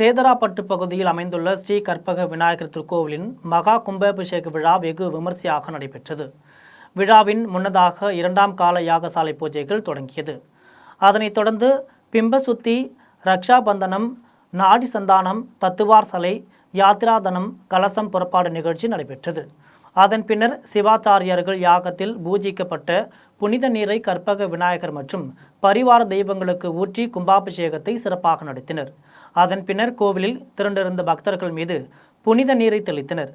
சேதராப்பட்டு பகுதியில் அமைந்துள்ள ஸ்ரீ கற்பக விநாயகர் திருக்கோவிலின் மகா கும்பாபிஷேக விழா வெகு விமர்சையாக நடைபெற்றது. விழாவின் முன்னதாக இரண்டாம் கால யாகசாலை பூஜைகள் தொடங்கியது. அதனைத் தொடர்ந்து பிம்பசுத்தி ரக்ஷாபந்தனம் நாடி சந்தானம் தத்துவார் சலை யாத்ராதனம் கலசம் புறப்பாடு நிகழ்ச்சி நடைபெற்றது. அதன் பின்னர் சிவாச்சாரியர்கள் யாகத்தில் பூஜிக்கப்பட்ட புனித நீரை கற்பக விநாயகர் மற்றும் பரிவார தெய்வங்களுக்கு ஊற்றி கும்பாபிஷேகத்தை சிறப்பாக நடத்தினர். அதன் பின்னர் கோவிலில் திரண்டிருந்த பக்தர்கள் மீது புனித நீரை தெளித்தனர்.